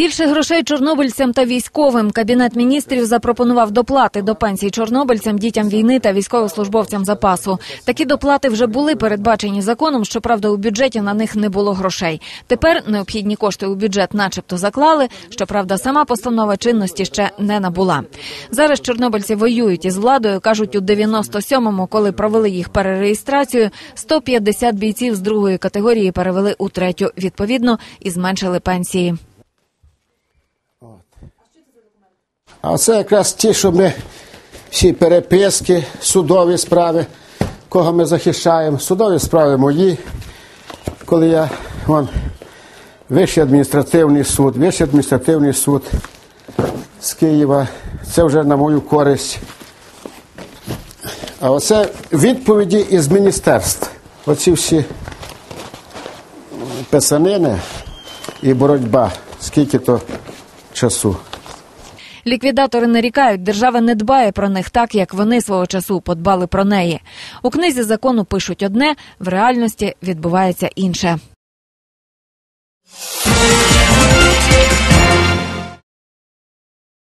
Більше грошей чорнобильцям та військовим. Кабінет міністрів запропонував доплати до пенсій чорнобильцям, дітям війни та військовослужбовцям запасу. Такі доплати вже були передбачені законом. Щоправда, у бюджеті на них не було грошей. Тепер необхідні кошти у бюджет, начебто, заклали. Щоправда, сама постанова чинності ще не набула. Зараз чорнобильці воюють із владою. кажуть, у 97-му, коли провели їх перереєстрацію, 150 бійців з другої категорії перевели у третю. Відповідно, і зменшили пенсії. А це якраз ті, що ми всі переписки, судові справи, кого ми захищаємо. Судові справи мої, коли я вон, Вищий адміністративний суд, Вищий адміністративний суд з Києва, це вже на мою користь. А оце відповіді із міністерств. Оці всі писанини і боротьба, скільки то часу. Ліквідатори нарікають, держава не дбає про них так, як вони свого часу подбали про неї. У книзі закону пишуть одне, в реальності відбувається інше.